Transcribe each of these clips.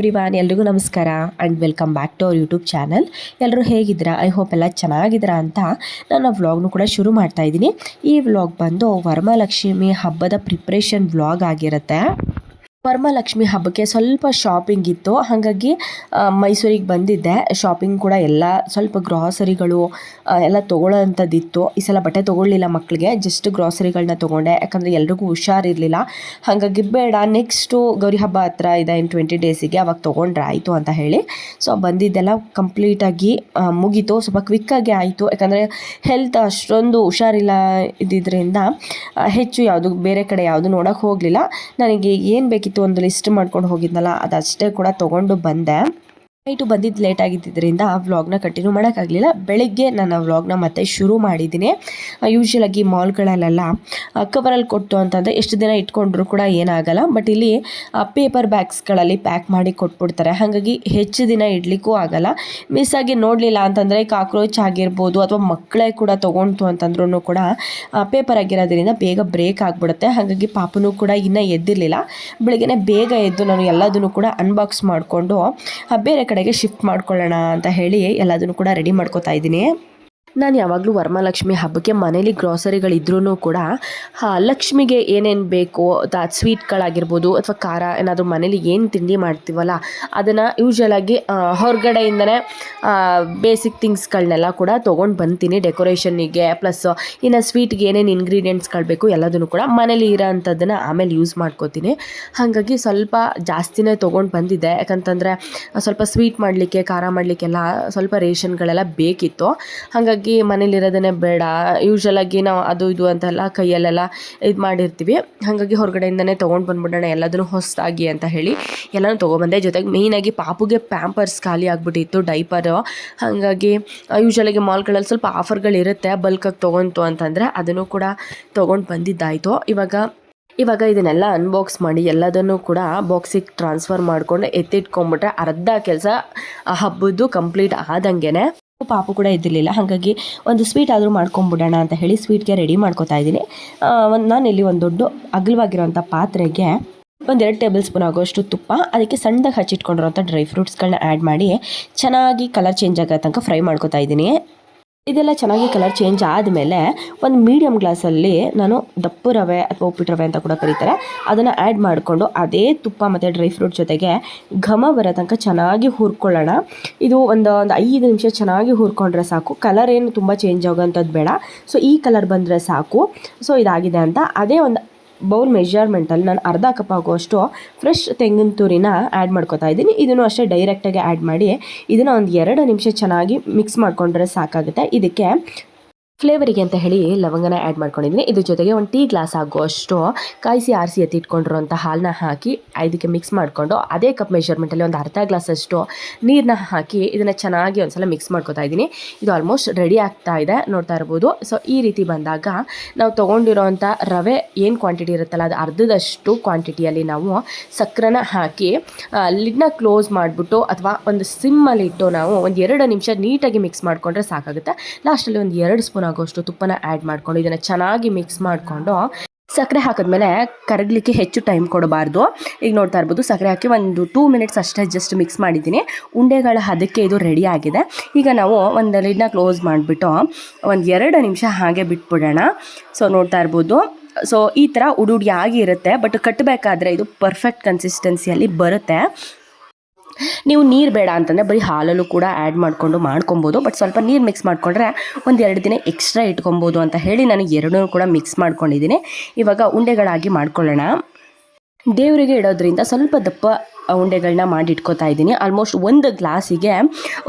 Hello everyone ಎಲ್ರಿಗೂ ನಮಸ್ಕಾರ and welcome back to our YouTube channel ಎಲ್ಲರೂ ಹೇಗಿದ್ದೀರಾ? ಐ ಹೋಪ್ ಎಲ್ಲ ಚೆನ್ನಾಗಿದ್ದೀರಾ ಅಂತ ನಾನು ಆ ವ್ಲಾಗ್ನು ಕೂಡ ಶುರು ಮಾಡ್ತಾ ಇದ್ದೀನಿ. ಈ ವ್ಲಾಗ್ ಬಂದು ವರಮಹಾಲಕ್ಷ್ಮಿ ಹಬ್ಬದ ಪ್ರಿಪ್ರೇಷನ್ ವ್ಲಾಗ್ ಆಗಿರುತ್ತೆ. ವರಮಹಾಲಕ್ಷ್ಮಿ ಹಬ್ಬಕ್ಕೆ ಸ್ವಲ್ಪ ಶಾಪಿಂಗ್ ಇತ್ತು. ಹಾಗಾಗಿ ಮೈಸೂರಿಗೆ ಬಂದಿದ್ದೆ. ಶಾಪಿಂಗ್ ಕೂಡ ಎಲ್ಲ ಸ್ವಲ್ಪ ಗ್ರಾಸರಿಗಳು ಎಲ್ಲ ತೊಗೊಳ್ಳೋಂಥದ್ದಿತ್ತು. ಈ ಸಲ ಬಟ್ಟೆ ತೊಗೊಳ್ಳಿಲ್ಲ ಮಕ್ಕಳಿಗೆ ಜಸ್ಟ್ ಗ್ರಾಸರಿಗಳನ್ನ ತೊಗೊಂಡೆ. ಯಾಕಂದರೆ ಎಲ್ರಿಗೂ ಹುಷಾರಿರಲಿಲ್ಲ. ಹಾಗಾಗಿ ಬೇಡ ನೆಕ್ಸ್ಟು ಗೌರಿ ಹಬ್ಬ ಹತ್ರ ಇದೆ ಇನ್ನು ಟ್ವೆಂಟಿ ಡೇಸಿಗೆ ಅವಾಗ ತೊಗೊಂಡ್ರೆ ಆಯಿತು ಅಂತ ಹೇಳಿ. ಸೊ ಬಂದಿದ್ದೆಲ್ಲ ಕಂಪ್ಲೀಟಾಗಿ ಮುಗೀತು. ಸ್ವಲ್ಪ ಕ್ವಿಕ್ಕಾಗಿ ಆಯಿತು. ಯಾಕಂದರೆ ಹೆಲ್ತ್ ಅಷ್ಟೊಂದು ಹುಷಾರಿಲ್ಲ ಇದ್ದಿದ್ದರಿಂದ ಹೆಚ್ಚು ಯಾವುದು, ಬೇರೆ ಕಡೆ ಯಾವುದು ನೋಡೋಕೆ ಹೋಗಲಿಲ್ಲ. ನನಗೆ ಏನು ಬೇಕಿತ್ತು ಒಂದು ಲಿಸ್ಟ್ ಮಾಡ್ಕೊಂಡು ಹೋಗಿದ್ನಲ್ಲ ಅದಷ್ಟೇ ಕೂಡ ತೊಗೊಂಡು ಬಂದೆ. ನೈಟು ಬಂದಿದ್ದು ಲೇಟ್ ಆಗಿದ್ದರಿಂದ ವ್ಲಾಗ್ನ ಕಂಟಿನ್ಯೂ ಮಾಡೋಕ್ಕಾಗಲಿಲ್ಲ. ಬೆಳಿಗ್ಗೆ ಆ ವ್ಲಾಗ್ನ ಮತ್ತೆ ಶುರು ಮಾಡಿದ್ದೀನಿ. ಯೂಶ್ವಲಾಗಿ ಮಾಲ್ಗಳಲ್ಲೆಲ್ಲ ಕವರಲ್ಲಿ ಕೊಟ್ಟು ಅಂತಂದರೆ ಎಷ್ಟು ದಿನ ಇಟ್ಕೊಂಡ್ರೂ ಕೂಡ ಏನಾಗಲ್ಲ. ಬಟ್ ಇಲ್ಲಿ ಪೇಪರ್ ಬ್ಯಾಗ್ಸ್ಗಳಲ್ಲಿ ಪ್ಯಾಕ್ ಮಾಡಿ ಕೊಟ್ಬಿಡ್ತಾರೆ. ಹಾಗಾಗಿ ಹೆಚ್ಚು ದಿನ ಇಡಲಿಕ್ಕೂ ಆಗಲ್ಲ. ಮಿಸ್ ಆಗಿ ನೋಡಲಿಲ್ಲ ಅಂತಂದರೆ ಕಾಕ್ರೋಚ್ ಆಗಿರ್ಬೋದು ಅಥವಾ ಮಕ್ಕಳೇ ಕೂಡ ತೊಗೊಂತು ಅಂತಂದ್ರೂ ಕೂಡ ಪೇಪರ್ ಆಗಿರೋದ್ರಿಂದ ಬೇಗ ಬ್ರೇಕ್ ಆಗಿಬಿಡುತ್ತೆ. ಹಾಗಾಗಿ ಪಾಪನೂ ಕೂಡ ಇನ್ನೂ ಎದ್ದಿರಲಿಲ್ಲ. ಬೆಳಗ್ಗೆ ಬೇಗ ಎದ್ದು ನಾನು ಎಲ್ಲದನ್ನು ಕೂಡ ಅನ್ಬಾಕ್ಸ್ ಮಾಡಿಕೊಂಡು ಬೇರೆ ಕಡೆಗೆ ಶಿಫ್ಟ್ ಮಾಡ್ಕೊಳ್ಳೋಣ ಅಂತ ಹೇಳಿ ಎಲ್ಲದನ್ನು ಕೂಡ ರೆಡಿ ಮಾಡ್ಕೋತಾ ಇದ್ದೀನಿ. ನಾನು ಯಾವಾಗಲೂ ವರಮಹಾಲಕ್ಷ್ಮಿ ಹಬ್ಬಕ್ಕೆ ಮನೇಲಿ ಗ್ರಾಸರಿಗಳಿದ್ರೂ ಕೂಡ ಲಕ್ಷ್ಮಿಗೆ ಏನೇನು ಬೇಕೋ ಸ್ವೀಟ್ಗಳಾಗಿರ್ಬೋದು ಅಥವಾ ಖಾರ ಏನಾದರೂ ಮನೇಲಿ ಏನು ತಿಂಡಿ ಮಾಡ್ತೀವಲ್ಲ, ಅದನ್ನು ಯೂಶ್ವಲಾಗಿ ಹೊರಗಡೆಯಿಂದನೇ ಬೇಸಿಕ್ ಥಿಂಗ್ಸ್ಗಳನ್ನೆಲ್ಲ ಕೂಡ ತೊಗೊಂಡು ಬಂತೀನಿ ಡೆಕೋರೇಷನ್ನಿಗೆ ಪ್ಲಸ್ ಇನ್ನು ಸ್ವೀಟ್ಗೆ ಏನೇನು ಇಂಗ್ರೀಡಿಯೆಂಟ್ಸ್ಗಳು ಬೇಕು ಎಲ್ಲದನ್ನು ಕೂಡ ಮನೇಲಿ ಇರೋ ಅಂಥದ್ದನ್ನು ಆಮೇಲೆ ಯೂಸ್ ಮಾಡ್ಕೋತೀನಿ. ಹಾಗಾಗಿ ಸ್ವಲ್ಪ ಜಾಸ್ತಿನೇ ತೊಗೊಂಡು ಬಂದಿದ್ದೆ ಯಾಕಂತಂದರೆ ಸ್ವಲ್ಪ ಸ್ವೀಟ್ ಮಾಡಲಿಕ್ಕೆ, ಖಾರ ಮಾಡಲಿಕ್ಕೆಲ್ಲ ಸ್ವಲ್ಪ ರೇಷನ್ಗಳೆಲ್ಲ ಬೇಕಿತ್ತು. ಹಾಗಾಗಿ ಮನೇಲಿರೋದನ್ನೇ ಬೇಡ. ಯೂಶ್ವಲಾಗಿ ನಾವು ಅದು ಇದು ಅಂತೆಲ್ಲ ಕೈಯಲ್ಲೆಲ್ಲ ಇದು ಮಾಡಿರ್ತೀವಿ. ಹಾಗಾಗಿ ಹೊರಗಡೆಯಿಂದನೇ ತೊಗೊಂಡು ಬಂದ್ಬಿಡೋಣ, ಎಲ್ಲದನ್ನು ಹೊಸದಾಗಿ ಅಂತ ಹೇಳಿ ಎಲ್ಲನೂ ತೊಗೊಬಂದೆ. ಜೊತೆಗೆ ಮೇಯ್ನಾಗಿ ಪಾಪುಗೆ ಪ್ಯಾಂಪರ್ಸ್ ಖಾಲಿ ಆಗಿಬಿಟ್ಟಿತ್ತು ಡೈಪರು ಹಾಗಾಗಿ ಯೂಶ್ವಲಾಗಿ ಮಾಲ್ಗಳಲ್ಲಿ ಸ್ವಲ್ಪ ಆಫರ್ಗಳಿರುತ್ತೆ ಬಲ್ಕಾಗಿ ತೊಗೊಂತು ಅಂತಂದರೆ ಅದನ್ನು ಕೂಡ ತೊಗೊಂಡು ಬಂದಿದ್ದಾಯಿತು. ಇವಾಗ ಇವಾಗ ಇದನ್ನೆಲ್ಲ ಅನ್ಬಾಕ್ಸ್ ಮಾಡಿ ಎಲ್ಲದನ್ನು ಕೂಡ ಬಾಕ್ಸಿಗೆ ಟ್ರಾನ್ಸ್ಫರ್ ಮಾಡಿಕೊಂಡು ಎತ್ತಿಟ್ಕೊಂಬಿಟ್ರೆ ಅರ್ಧ ಕೆಲಸ ಹಬ್ಬದ್ದು ಕಂಪ್ಲೀಟ್ ಆದಂಗೆನೆ. ಪಾಪು ಕೂಡ ಇದ್ದಿರಲಿಲ್ಲ. ಹಾಗಾಗಿ ಒಂದು ಸ್ವೀಟ್ ಆದರೂ ಮಾಡ್ಕೊಂಬಿಡೋಣ ಅಂತ ಹೇಳಿ ಸ್ವೀಟ್ಗೆ ರೆಡಿ ಮಾಡ್ಕೊತಾ ಇದ್ದೀನಿ. ಒಂದು ನಾನಿಲ್ಲಿ ಒಂದು ದೊಡ್ಡ ಅಗಲವಾಗಿರೋಂಥ ಪಾತ್ರೆಗೆ ಒಂದೆರಡು ಟೇಬಲ್ ಸ್ಪೂನ್ ಆಗೋಷ್ಟು ತುಪ್ಪ, ಅದಕ್ಕೆ ಸಣ್ಣದಾಗಿ ಹಚ್ಚಿಟ್ಕೊಂಡಿರೋಂಥ ಡ್ರೈ ಫ್ರೂಟ್ಸ್ಗಳನ್ನ ಆ್ಯಡ್ ಮಾಡಿ ಚೆನ್ನಾಗಿ ಕಲರ್ ಚೇಂಜ್ ಆಗೋ ತನಕ ಫ್ರೈ ಮಾಡ್ಕೊತಾ ಇದ್ದೀನಿ. ಇದೆಲ್ಲ ಚೆನ್ನಾಗಿ ಕಲರ್ ಚೇಂಜ್ ಆದಮೇಲೆ ಒಂದು ಮೀಡಿಯಮ್ ಗ್ಲಾಸಲ್ಲಿ ನಾನು ದಪ್ಪು ರವೆ ಅಥವಾ ಉಪ್ಪಿಟ್ಟು ರವೆ ಅಂತ ಕೂಡ ಕರೀತಾರೆ. ಅದನ್ನು ಆ್ಯಡ್ ಮಾಡಿಕೊಂಡು ಅದೇ ತುಪ್ಪ ಮತ್ತು ಡ್ರೈ ಫ್ರೂಟ್ ಜೊತೆಗೆ ಘಮ ಬರೋ ತನಕ ಚೆನ್ನಾಗಿ ಹುರ್ಕೊಳ್ಳೋಣ. ಇದು ಒಂದು ಒಂದು ಐದು ನಿಮಿಷ ಚೆನ್ನಾಗಿ ಹುರ್ಕೊಂಡ್ರೆ ಸಾಕು. ಕಲರ್ ಏನು ತುಂಬ ಚೇಂಜ್ ಆಗೋಂಥದ್ದು ಬೇಡ. ಸೊ ಈ ಕಲರ್ ಬಂದರೆ ಸಾಕು. ಸೊ ಇದಾಗಿದೆ ಅಂತ. ಅದೇ ಒಂದು ಬೌಲ್ ಮೆಜರ್ಮೆಂಟಲ್ಲಿ ನಾನು ಅರ್ಧ ಕಪ್ ಆಗುವಷ್ಟು ಫ್ರೆಶ್ ತೆಂಗಿನ ತುರಿನ ಆ್ಯಡ್ ಮಾಡ್ಕೋತಾ ಇದ್ದೀನಿ. ಇದನ್ನು ಅಷ್ಟೇ ಡೈರೆಕ್ಟಾಗಿ ಆ್ಯಡ್ ಮಾಡಿ, ಇದನ್ನು ಒಂದು ಎರಡು ನಿಮಿಷ ಚೆನ್ನಾಗಿ ಮಿಕ್ಸ್ ಮಾಡಿಕೊಂಡ್ರೆ ಸಾಕಾಗುತ್ತೆ. ಇದಕ್ಕೆ ಫ್ಲೇವರಿಗೆ ಅಂತ ಹೇಳಿ ಲವಂಗನ ಆ್ಯಡ್ ಮಾಡ್ಕೊಂಡಿದ್ದೀನಿ. ಇದ್ರ ಜೊತೆಗೆ ಒಂದು ಟೀ ಗ್ಲಾಸ್ ಆಗುವಷ್ಟು ಕಾಯಿಸಿ ಆರಿಸಿ ಎತ್ತಿಟ್ಕೊಂಡಿರೋಂಥ ಹಾಲನ್ನ ಹಾಕಿ ಇದಕ್ಕೆ ಮಿಕ್ಸ್ ಮಾಡಿಕೊಂಡು ಅದೇ ಕಪ್ ಮೆಷರ್ಮೆಂಟಲ್ಲಿ ಒಂದು ಅರ್ಧ ಗ್ಲಾಸಷ್ಟು ನೀರನ್ನ ಹಾಕಿ ಇದನ್ನು ಚೆನ್ನಾಗಿ ಒಂದ್ಸಲ ಮಿಕ್ಸ್ ಮಾಡ್ಕೊತಾ ಇದ್ದೀನಿ. ಇದು ಆಲ್ಮೋಸ್ಟ್ ರೆಡಿ ಆಗ್ತಾ ಇದೆ. ನೋಡ್ತಾ ಇರ್ಬೋದು. ಸೊ ಈ ರೀತಿ ಬಂದಾಗ ನಾವು ತೊಗೊಂಡಿರೋಂಥ ರವೆ ಏನು ಕ್ವಾಂಟಿಟಿ ಇರುತ್ತಲ್ಲ, ಅದು ಅರ್ಧದಷ್ಟು ಕ್ವಾಂಟಿಟಿಯಲ್ಲಿ ನಾವು ಸಕ್ಕರೆನ ಹಾಕಿ ಲಿಡ್ನ ಕ್ಲೋಸ್ ಮಾಡಿಬಿಟ್ಟು ಅಥವಾ ಒಂದು ಸಿಮ್ಮಲ್ಲಿ ಇಟ್ಟು ನಾವು ಒಂದು ಎರಡು ನಿಮಿಷ ನೀಟಾಗಿ ಮಿಕ್ಸ್ ಮಾಡಿಕೊಂಡ್ರೆ ಸಾಕಾಗುತ್ತೆ. ಲಾಸ್ಟಲ್ಲಿ ಒಂದು ಎರಡು ಸ್ಪೂನ್ ಆಗೋಷ್ಟು ತುಪ್ಪನ ಆ್ಯಡ್ ಮಾಡ್ಕೊಂಡು, ಇದನ್ನು ಚೆನ್ನಾಗಿ ಮಿಕ್ಸ್ ಮಾಡಿಕೊಂಡು ಸಕ್ಕರೆ ಹಾಕಿದ್ಮೇಲೆ ಕರಗಲಿಕ್ಕೆ ಹೆಚ್ಚು ಟೈಮ್ ಕೊಡಬಾರ್ದು. ಈಗ ನೋಡ್ತಾ ಇರ್ಬೋದು ಸಕ್ಕರೆ ಹಾಕಿ ಒಂದು ಟೂ ಮಿನಿಟ್ಸ್ ಅಷ್ಟೇ ಜಸ್ಟ್ ಮಿಕ್ಸ್ ಮಾಡಿದ್ದೀನಿ. ಉಂಡೆಗಳ ಹದಕ್ಕೆ ಇದು ರೆಡಿ ಆಗಿದೆ. ಈಗ ನಾವು ಒಂದು ಲಿಡ್ನ ಕ್ಲೋಸ್ ಮಾಡಿಬಿಟ್ಟು, ಒಂದು ಎರಡು ನಿಮಿಷ ಹಾಗೆ ಬಿಟ್ಬಿಡೋಣ. ಸೊ ನೋಡ್ತಾ ಇರ್ಬೋದು. ಸೊ ಈ ಥರ ಉಡುಡಿ ಆಗಿರುತ್ತೆ ಬಟ್ ಕಟ್ಟಬೇಕಾದ್ರೆ ಇದು ಪರ್ಫೆಕ್ಟ್ ಕನ್ಸಿಸ್ಟೆನ್ಸಿಯಲ್ಲಿ ಬರುತ್ತೆ. ನೀವು ನೀರು ಬೇಡ ಅಂತಂದರೆ ಬರೀ ಹಾಲಲ್ಲೂ ಕೂಡ ಆ್ಯಡ್ ಮಾಡಿಕೊಂಡು ಮಾಡ್ಕೊಬೋದು ಬಟ್ ಸ್ವಲ್ಪ ನೀರು ಮಿಕ್ಸ್ ಮಾಡಿಕೊಂಡ್ರೆ ಒಂದು ಎರಡು ದಿನ ಎಕ್ಸ್ಟ್ರಾ ಇಟ್ಕೊಬೋದು ಅಂತ ಹೇಳಿ ನಾನು ಎರಡೂ ಕೂಡ ಮಿಕ್ಸ್ ಮಾಡ್ಕೊಂಡಿದ್ದೀನಿ. ಇವಾಗ ಉಂಡೆಗಳಾಗಿ ಮಾಡ್ಕೊಳ್ಳೋಣ. ದೇವರಿಗೆ ಇಡೋದ್ರಿಂದ ಸ್ವಲ್ಪ ದಪ್ಪ ಉಂಡೆಗಳನ್ನ ಮಾಡಿ ಇಟ್ಕೋತಾ ಇದ್ದೀನಿ. ಆಲ್ಮೋಸ್ಟ್ ಒಂದು ಗ್ಲಾಸಿಗೆ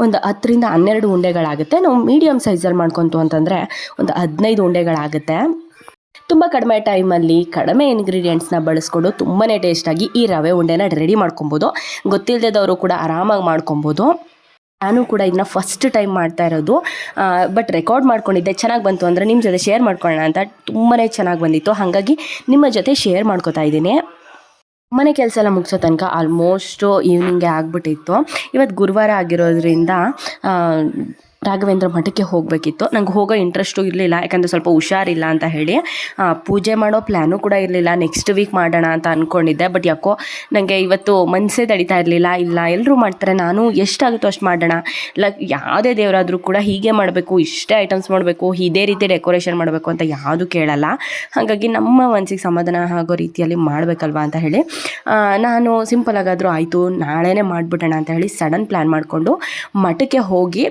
ಒಂದು ಹತ್ತರಿಂದ ಹನ್ನೆರಡು ಉಂಡೆಗಳಾಗುತ್ತೆ. ನಾವು ಮೀಡಿಯಮ್ ಸೈಜಲ್ಲಿ ಮಾಡ್ಕೊತು ಅಂತಂದರೆ ಒಂದು ಹದಿನೈದು ಉಂಡೆಗಳಾಗುತ್ತೆ. ತುಂಬ ಕಡಿಮೆ ಟೈಮಲ್ಲಿ ಕಡಿಮೆ ಇಂಗ್ರೀಡಿಯೆಂಟ್ಸ್ನ ಬಳಸ್ಕೊಂಡು ತುಂಬಾ ಟೇಸ್ಟಾಗಿ ಈ ರವೆ ಉಂಡೆನ ರೆಡಿ ಮಾಡ್ಕೊಬೋದು. ಗೊತ್ತಿಲ್ಲದವರು ಕೂಡ ಆರಾಮಾಗಿ ಮಾಡ್ಕೊಬೋದು. ನಾನು ಕೂಡ ಇದನ್ನ ಫಸ್ಟ್ ಟೈಮ್ ಮಾಡ್ತಾ ಇರೋದು. ಬಟ್ ರೆಕಾರ್ಡ್ ಮಾಡ್ಕೊಂಡಿದ್ದೆ. ಚೆನ್ನಾಗಿ ಬಂತು ಅಂದರೆ ನಿಮ್ಮ ಜೊತೆ ಶೇರ್ ಮಾಡ್ಕೊಳ್ಳೋಣ ಅಂತ ತುಂಬಾ ಚೆನ್ನಾಗಿ ಬಂದಿತ್ತು. ಹಾಗಾಗಿ ನಿಮ್ಮ ಜೊತೆ ಶೇರ್ ಮಾಡ್ಕೋತಾ ಇದ್ದೀನಿ. ಮನೆ ಕೆಲಸ ಎಲ್ಲ ಮುಗಿಸೋ ತನಕ ಆಲ್ಮೋಸ್ಟು ಈವ್ನಿಂಗೇ ಆಗಿಬಿಟ್ಟಿತ್ತು. ಇವತ್ತು ಗುರುವಾರ ಆಗಿರೋದ್ರಿಂದ ರಾಘವೇಂದ್ರ ಮಠಕ್ಕೆ ಹೋಗಬೇಕಿತ್ತು. ನಂಗೆ ಹೋಗೋ ಇಂಟ್ರೆಸ್ಟು ಇರಲಿಲ್ಲ, ಯಾಕಂದರೆ ಸ್ವಲ್ಪ ಹುಷಾರಿಲ್ಲ ಅಂತ ಹೇಳಿ. ಪೂಜೆ ಮಾಡೋ ಪ್ಲ್ಯಾನು ಕೂಡ ಇರಲಿಲ್ಲ. ನೆಕ್ಸ್ಟ್ ವೀಕ್ ಮಾಡೋಣ ಅಂತ ಅಂದ್ಕೊಂಡಿದ್ದೆ ಬಟ್ ಯಾಕೋ ನನಗೆ ಇವತ್ತು ಮನಸ್ಸೇ ತಡಿತಾ ಇರಲಿಲ್ಲ. ಇಲ್ಲ ಎಲ್ಲರೂ ಮಾಡ್ತಾರೆ. ನಾನು ಎಷ್ಟಾಗುತ್ತೋ ಅಷ್ಟು ಮಾಡೋಣ. ಲೈಕ್, ಯಾವುದೇ ದೇವರಾದರೂ ಕೂಡ ಹೀಗೆ ಮಾಡಬೇಕು, ಇಷ್ಟೇ ಐಟಮ್ಸ್ ಮಾಡಬೇಕು, ಇದೇ ರೀತಿ ಡೆಕೋರೇಷನ್ ಮಾಡಬೇಕು ಅಂತ ಯಾವುದು ಕೇಳಲ್ಲ. ಹಾಗಾಗಿ ನಮ್ಮ ಮನಸ್ಸಿಗೆ ಸಮಾಧಾನ ಆಗೋ ರೀತಿಯಲ್ಲಿ ಮಾಡಬೇಕಲ್ವಾ ಅಂತ ಹೇಳಿ. ನಾನು ಸಿಂಪಲ್ ಆಗಾದರೂ ಆಯಿತು. ನಾಳೆನೇ ಮಾಡಿಬಿಡೋಣ ಅಂತ ಹೇಳಿ ಸಡನ್ ಪ್ಲ್ಯಾನ್ ಮಾಡಿಕೊಂಡು ಮಠಕ್ಕೆ ಹೋಗಿ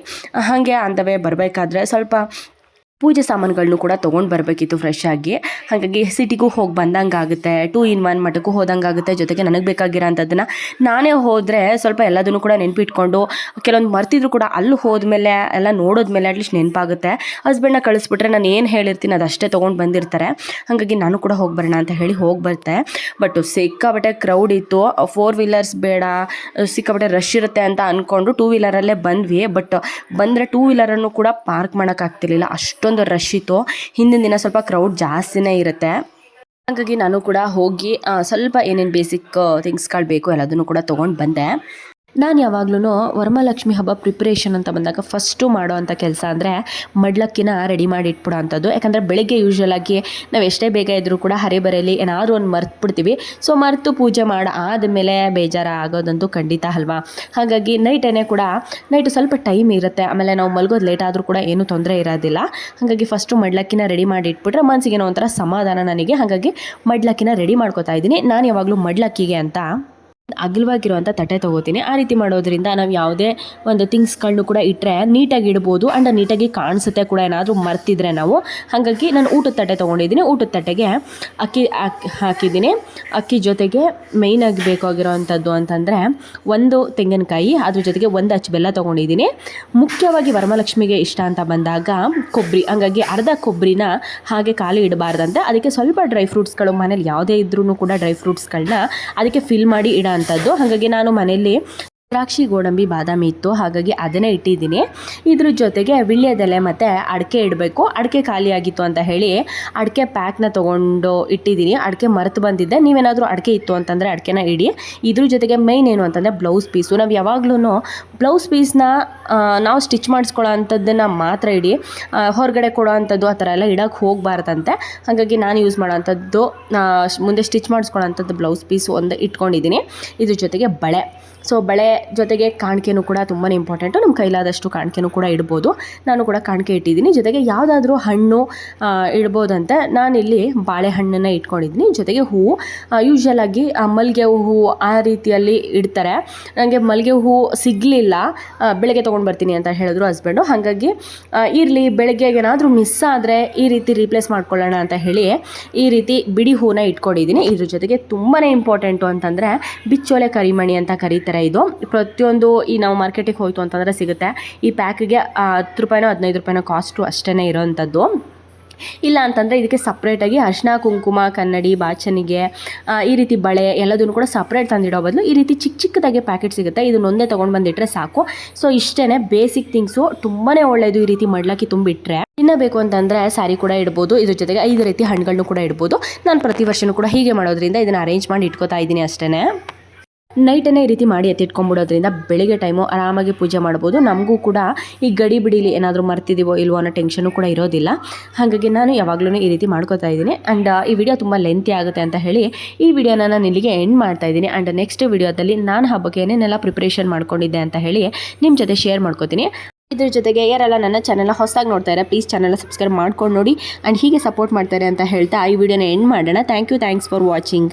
ಹಾಗೆ ಅಂದವೇ ಬರಬೇಕಾದ್ರೆ ಸ್ವಲ್ಪ ಪೂಜೆ ಸಾಮಾನುಗಳನ್ನು ಕೂಡ ತೊಗೊಂಡು ಬರಬೇಕಿತ್ತು ಫ್ರೆಶ್ ಆಗಿ. ಹಾಗಾಗಿ ಸಿಟಿಗೂ ಹೋಗಿ ಬಂದಂಗೆ ಆಗುತ್ತೆ ಟೂ ಇನ್ ಒನ್ ಮಠಕ್ಕೂ ಹೋದಂಗೆ ಆಗುತ್ತೆ ಜೊತೆಗೆ ನನಗೆ ಬೇಕಾಗಿರೋ ಅಂಥದ್ದನ್ನು ನಾನೇ ಹೋದರೆ ಸ್ವಲ್ಪ ಎಲ್ಲದನ್ನು ಕೂಡ ನೆನಪಿಟ್ಕೊಂಡು, ಕೆಲವೊಂದು ಮರ್ತಿದ್ರು ಕೂಡ ಅಲ್ಲಿ ಹೋದ್ಮೇಲೆ ಎಲ್ಲ ನೋಡೋದ್ಮೇಲೆ ಅಟ್ಲೀಸ್ಟ್ ನೆನಪಾಗುತ್ತೆ. ಹಸ್ಬೆಂಡ್ನ ಕಳಿಸ್ಬಿಟ್ರೆ ನಾನು ಏನು ಹೇಳಿರ್ತೀನಿ ಅದಷ್ಟೇ ತೊಗೊಂಡು ಬಂದಿರ್ತಾರೆ. ಹಾಗಾಗಿ ನಾನು ಕೂಡ ಹೋಗಿ ಬರೋಣ ಅಂತ ಹೇಳಿ ಹೋಗಿ ಬರ್ತೆ. ಬಟ್ ಸಿಕ್ಕಾಬಟ್ಟೆ ಕ್ರೌಡ್ ಇತ್ತು ಫೋರ್ ವೀಲರ್ಸ್ ಬೇಡ ಸಿಕ್ಕಾಬಟ್ಟೆ ರಶ್ ಇರುತ್ತೆ ಅಂತ ಅಂದ್ಕೊಂಡು ಟೂ ವೀಲರಲ್ಲೇ ಬಂದ್ವಿ. ಬಟ್ ಬಂದರೆ ಟೂ ವೀಲರನ್ನು ಕೂಡ ಪಾರ್ಕ್ ಮಾಡೋಕ್ಕಾಗ್ತಿರ್ಲಿಲ್ಲ ಅಷ್ಟೊಂದು ರಶ್ ಇತ್ತು. ಹಿಂದಿನ ದಿನ ಸ್ವಲ್ಪ ಕ್ರೌಡ್ ಜಾಸ್ತಿನೇ ಇರುತ್ತೆ. ಹಾಗಾಗಿ ನಾನು ಕೂಡ ಹೋಗಿ ಸ್ವಲ್ಪ ಏನೇನು ಬೇಸಿಕ್ ಥಿಂಗ್ಸ್ಗಳು ಬೇಕು ಎಲ್ಲದನ್ನು ಕೂಡ ತೊಗೊಂಡು ಬಂದೆ. ನಾನು ಯಾವಾಗ್ಲೂ ವರಮಹಾಲಕ್ಷ್ಮಿ ಹಬ್ಬ ಪ್ರಿಪ್ರೇಷನ್ ಅಂತ ಬಂದಾಗ ಫಸ್ಟು ಮಾಡೋ ಅಂಥ ಕೆಲಸ ಅಂದರೆ ಮಡ್ಲಕ್ಕಿನ ರೆಡಿ ಮಾಡಿ ಇಟ್ಬಿಡೋ ಅಂಥದ್ದು ಯಾಕಂದರೆ ಬೆಳಗ್ಗೆ ಯೂಶ್ವಲಾಗಿ ನಾವು ಎಷ್ಟೇ ಬೇಗ ಇದ್ದರೂ ಕೂಡ ಹರಿಬರೆಯಲ್ಲಿ ಏನಾದರೂ ಒಂದು ಮರ್ತು ಬಿಡ್ತೀವಿ. ಸೊ ಮರೆತು ಪೂಜೆ ಮಾಡಿ ಆದಮೇಲೆ ಬೇಜಾರು ಆಗೋದಂತೂ ಖಂಡಿತ ಅಲ್ವಾ? ಹಾಗಾಗಿ ನೈಟೇನೆ ಕೂಡ ನೈಟು ಸ್ವಲ್ಪ ಟೈಮ್ ಇರುತ್ತೆ. ಆಮೇಲೆ ನಾವು ಮಲ್ಗೋದು ಲೇಟ್ ಆದರೂ ಕೂಡ ಏನೂ ತೊಂದರೆ ಇರೋದಿಲ್ಲ. ಹಾಗಾಗಿ ಫಸ್ಟು ಮಡ್ಲಕ್ಕಿನ ರೆಡಿ ಮಾಡಿ ಇಟ್ಬಿಟ್ರೆ ಮನಸ್ಸಿಗೆ ಏನೋ ಒಂಥರ ಸಮಾಧಾನ ನನಗೆ. ಹಾಗಾಗಿ ಮಡ್ಲಕ್ಕಿನ ರೆಡಿ ಮಾಡ್ಕೋತಾ ಇದ್ದೀನಿ. ನಾನು ಯಾವಾಗಲೂ ಮಡ್ಲಕ್ಕಿಗೆ ಅಂತ ಅಗಲವಾಗಿರುವಂಥ ತಟ್ಟೆ ತೊಗೋತೀನಿ. ಆ ರೀತಿ ಮಾಡೋದ್ರಿಂದ ನಾವು ಯಾವುದೇ ಒಂದು ಥಿಂಗ್ಸ್ಗಳನ್ನೂ ಕೂಡ ಇಟ್ಟರೆ ನೀಟಾಗಿ ಇಡ್ಬೋದು. ಆ್ಯಂಡ್ ನೀಟಾಗಿ ಕಾಣಿಸುತ್ತೆ ಕೂಡ ಏನಾದರೂ ಮರ್ತಿದ್ರೆ ನಾವು. ಹಾಗಾಗಿ ನಾನು ಊಟದ ತಟ್ಟೆ ತೊಗೊಂಡಿದ್ದೀನಿ. ಊಟದ ತಟ್ಟೆಗೆ ಅಕ್ಕಿ ಹಾಕ್- ಹಾಕಿದ್ದೀನಿ. ಅಕ್ಕಿ ಜೊತೆಗೆ ಮೇಯ್ನಾಗಿ ಬೇಕಾಗಿರೋವಂಥದ್ದು ಅಂತಂದರೆ ಒಂದು ತೆಂಗಿನಕಾಯಿ, ಅದ್ರ ಜೊತೆಗೆ ಒಂದು ಅಚ್ಚು ಬೆಲ್ಲ ತೊಗೊಂಡಿದ್ದೀನಿ. ಮುಖ್ಯವಾಗಿ ವರಮಹಾಲಕ್ಷ್ಮಿಗೆ ಇಷ್ಟ ಅಂತ ಬಂದಾಗ ಕೊಬ್ಬರಿ ಹಾಗಾಗಿ ಅರ್ಧ ಕೊಬ್ಬರಿನ ಹಾಗೆ ಖಾಲಿ ಇಡಬಾರ್ದಂತೆ. ಅದಕ್ಕೆ ಸ್ವಲ್ಪ ಡ್ರೈ ಫ್ರೂಟ್ಸ್ಗಳು ಮನೇಲಿ ಯಾವುದೇ ಇದ್ರೂ ಕೂಡ ಡ್ರೈ ಫ್ರೂಟ್ಸ್ಗಳನ್ನ ಅದಕ್ಕೆ ಫಿಲ್ ಮಾಡಿ ಇಡೋ ಅಂಥದ್ದು ಹಾಗಾಗಿ ನಾನು ಮನೆಯಲ್ಲಿ ದ್ರಾಕ್ಷಿ ಗೋಡಂಬಿ ಬಾದಾಮಿ ಇತ್ತು, ಹಾಗಾಗಿ ಅದನ್ನೇ ಇಟ್ಟಿದ್ದೀನಿ. ಇದ್ರ ಜೊತೆಗೆ ವಿಳ್ಯದೆಲೆ ಮತ್ತು ಅಡಿಕೆ ಇಡಬೇಕು. ಅಡಿಕೆ ಖಾಲಿಯಾಗಿತ್ತು ಅಂತ ಹೇಳಿ ಅಡಿಕೆ ಪ್ಯಾಕ್ನ ತೊಗೊಂಡು ಇಟ್ಟಿದ್ದೀನಿ. ಅಡಿಕೆ ಮರೆತು ಬಂದಿದ್ದೆ ನೀವೇನಾದರೂ ಅಡಿಕೆ ಇತ್ತು ಅಂತಂದರೆ ಅಡಿಕೆನ ಇಡಿ. ಇದ್ರ ಜೊತೆಗೆ ಮೈನ್ ಏನು ಅಂತಂದರೆ ಬ್ಲೌಸ್ ಪೀಸು ನಾವು ಯಾವಾಗ್ಲೂ ಬ್ಲೌಸ್ ಪೀಸ್ನ ನಾವು ಸ್ಟಿಚ್ ಮಾಡಿಸ್ಕೊಳ್ಳೋ ಅಂಥದ್ದನ್ನು ಮಾತ್ರ ಇಡಿ. ಹೊರಗಡೆ ಕೊಡೋ ಅಂಥದ್ದು ಆ ಥರ ಎಲ್ಲ ಇಡೋಕ್ಕೆ ಹೋಗಬಾರ್ದಂತೆ. ಹಾಗಾಗಿ ನಾನು ಯೂಸ್ ಮಾಡೋ ಅಂಥದ್ದು ಮುಂದೆ ಸ್ಟಿಚ್ ಮಾಡಿಸ್ಕೊಳ್ಳೋ ಅಂಥದ್ದು ಬ್ಲೌಸ್ ಪೀಸು ಒಂದು ಇಟ್ಕೊಂಡಿದ್ದೀನಿ. ಇದ್ರ ಜೊತೆಗೆ ಬಳೆ. ಸೊ ಬಳೆ ಜೊತೆಗೆ ಕಾಣಿಕೆನೂ ಕೂಡ ತುಂಬಾ ಇಂಪಾರ್ಟೆಂಟು ನಮ್ಮ ಕೈಲಾದಷ್ಟು ಕಾಣಿಕೆನೂ ಕೂಡ ಇಡ್ಬೋದು. ನಾನು ಕೂಡ ಕಾಣಿಕೆ ಇಟ್ಟಿದ್ದೀನಿ. ಜೊತೆಗೆ ಯಾವುದಾದ್ರೂ ಹಣ್ಣು ಇಡ್ಬೋದಂತೆ. ನಾನಿಲ್ಲಿ ಬಾಳೆಹಣ್ಣನ್ನು ಇಟ್ಕೊಂಡಿದ್ದೀನಿ. ಜೊತೆಗೆ ಹೂವು ಯೂಶ್ವಲ್ ಆಗಿ ಮಲ್ಲಿಗೆ ಹೂವು ಆ ರೀತಿಯಲ್ಲಿ ಇಡ್ತಾರೆ. ನನಗೆ ಮಲ್ಲಿಗೆ ಹೂವು ಸಿಗಲಿಲ್ಲ. ಬೆಳಗ್ಗೆ ತೊಗೊಂಡು ಬರ್ತೀನಿ ಅಂತ ಹೇಳಿದ್ರು ಹಸ್ಬೆಂಡು ಹಾಗಾಗಿ ಇರಲಿ, ಬೆಳಗ್ಗೆ ಏನಾದರೂ ಮಿಸ್ ಆದರೆ ಈ ರೀತಿ ರೀಪ್ಲೇಸ್ ಮಾಡ್ಕೊಳ್ಳೋಣ ಅಂತ ಹೇಳಿ ಈ ರೀತಿ ಬಿಡಿ ಹೂವನ್ನ ಇಟ್ಕೊಂಡಿದ್ದೀನಿ. ಇದ್ರ ಜೊತೆಗೆ ತುಂಬಾ ಇಂಪಾರ್ಟೆಂಟು ಅಂತಂದರೆ, ಬಿಚ್ಚೋಲೆ ಕರಿಮಣಿ ಅಂತ ಕರೀತಾರೆ. ಇದು. ಪ್ರತಿಯೊಂದು ಈ ನಾವು ಮಾರ್ಕೆಟಿಗೆ ಹೋಯಿತು ಅಂತಂದರೆ ಸಿಗುತ್ತೆ. ಈ ಪ್ಯಾಕಿಗೆ ಹತ್ತು ರೂಪಾಯಿನೋ, ಹದಿನೈದು ರೂಪಾಯಿನೋ ಕಾಸ್ಟು ಅಷ್ಟೇ ಇರೋವಂಥದ್ದು ಇಲ್ಲ ಅಂತಂದರೆ ಇದಕ್ಕೆ ಸಪ್ರೇಟಾಗಿ ಅರ್ಶಿನ ಕುಂಕುಮ, ಕನ್ನಡಿ ಬಾಚನಿಗೆ ಈ ರೀತಿ ಬಳೆ ಎಲ್ಲದನ್ನು ಕೂಡ ಸಪ್ರೇಟ್ ತಂದಿಡೋ ಬದಲು ಈ ರೀತಿ ಚಿಕ್ಕ ಚಿಕ್ಕದಾಗಿ ಪ್ಯಾಕೆಟ್ ಸಿಗುತ್ತೆ. ಇದನ್ನೊಂದೇ ತೊಗೊಂಡು ಬಂದಿಟ್ರೆ ಸಾಕು. ಸೊ ಇಷ್ಟೇ ಬೇಸಿಕ್ ಥಿಂಗ್ಸು ತುಂಬಾ ಒಳ್ಳೆಯದು ಈ ರೀತಿ ಮಡ್ಲಕ್ಕಿ ತುಂಬಿಟ್ರೆ. ಇನ್ನ ಬೇಕು ಅಂತಂದರೆ ಸ್ಯಾರಿ ಕೂಡ ಇಡ್ಬೋದು. ಇದ್ರ ಜೊತೆಗೆ ಐದು ರೀತಿ ಹಣ್ಣುಗಳನ್ನು ಕೂಡ ಇಡ್ಬೋದು. ನಾನು ಪ್ರತಿ ವರ್ಷವೂ ಕೂಡ ಹೀಗೆ ಮಾಡೋದ್ರಿಂದ ಇದನ್ನು ಅರೇಂಜ್ ಮಾಡಿ ಇಟ್ಕೋತಾ ಇದ್ದೀನಿ ಅಷ್ಟೇ ನೈಟನ್ನೇ ಈ ರೀತಿ ಮಾಡಿ ಎತ್ತಿಟ್ಕೊಂಡ್ಬಿಡೋದ್ರಿಂದ ಬೆಳಿಗ್ಗೆ ಟೈಮು ಆರಾಮಾಗಿ ಪೂಜೆ ಮಾಡ್ಬೋದು. ನಮಗೂ ಕೂಡ ಈ ಗಡಿ ಬಿಡಿಲಿ ಏನಾದರೂ ಮರ್ತಿದ್ದೀವೋ ಇಲ್ವೋ ಅನ್ನೋ ಟೆನ್ಷನು ಕೂಡ ಇರೋದಿಲ್ಲ. ಹಾಗಾಗಿ ನಾನು ಯಾವಾಗಲೂ ಈ ರೀತಿ ಮಾಡ್ಕೋತಾ ಇದ್ದೀನಿ. ಆ್ಯಂಡ್ ಈ ವಿಡಿಯೋ ತುಂಬ ಲೆಂತಿ ಆಗುತ್ತೆ ಅಂತ ಹೇಳಿ ಈ ವಿಡಿಯೋನ ನಾನು ಇಲ್ಲಿಗೆ ಎಂಡ್ ಮಾಡ್ತಾ ಇದ್ದೀನಿ. ಆ್ಯಂಡ್ ನೆಕ್ಸ್ಟ್ ವಿಡಿಯೋದಲ್ಲಿ ನಾನು ಹಬ್ಬಕ್ಕೆ ಏನೇನೆಲ್ಲ ಪ್ರಿಪ್ರೇಷನ್ ಮಾಡ್ಕೊಂಡಿದ್ದೆ ಅಂತ ಹೇಳಿ ನಿಮ್ಮ ಜೊತೆ ಶೇರ್ ಮಾಡ್ಕೋತೀನಿ. ಇದ್ರ ಜೊತೆಗೆ ಯಾರೆಲ್ಲ ನನ್ನ ಚಾನಲ್ನ ಹೊಸದಾಗಿ ನೋಡ್ತಾ ಇರೋ ಪ್ಲೀಸ್ ಚಾನಲ್ನ ಸಬ್ಸ್ಕ್ರೈಬ್ ಮಾಡ್ಕೊಂಡು ನೋಡಿ. ಆ್ಯಂಡ್ ಹೀಗೆ ಸಪೋರ್ಟ್ ಮಾಡ್ತಾರೆ ಅಂತ ಹೇಳ್ತಾ ಈ ವಿಡಿಯೋನ ಎಂಡ್ ಮಾಡೋಣ. Thank you, thanks for watching.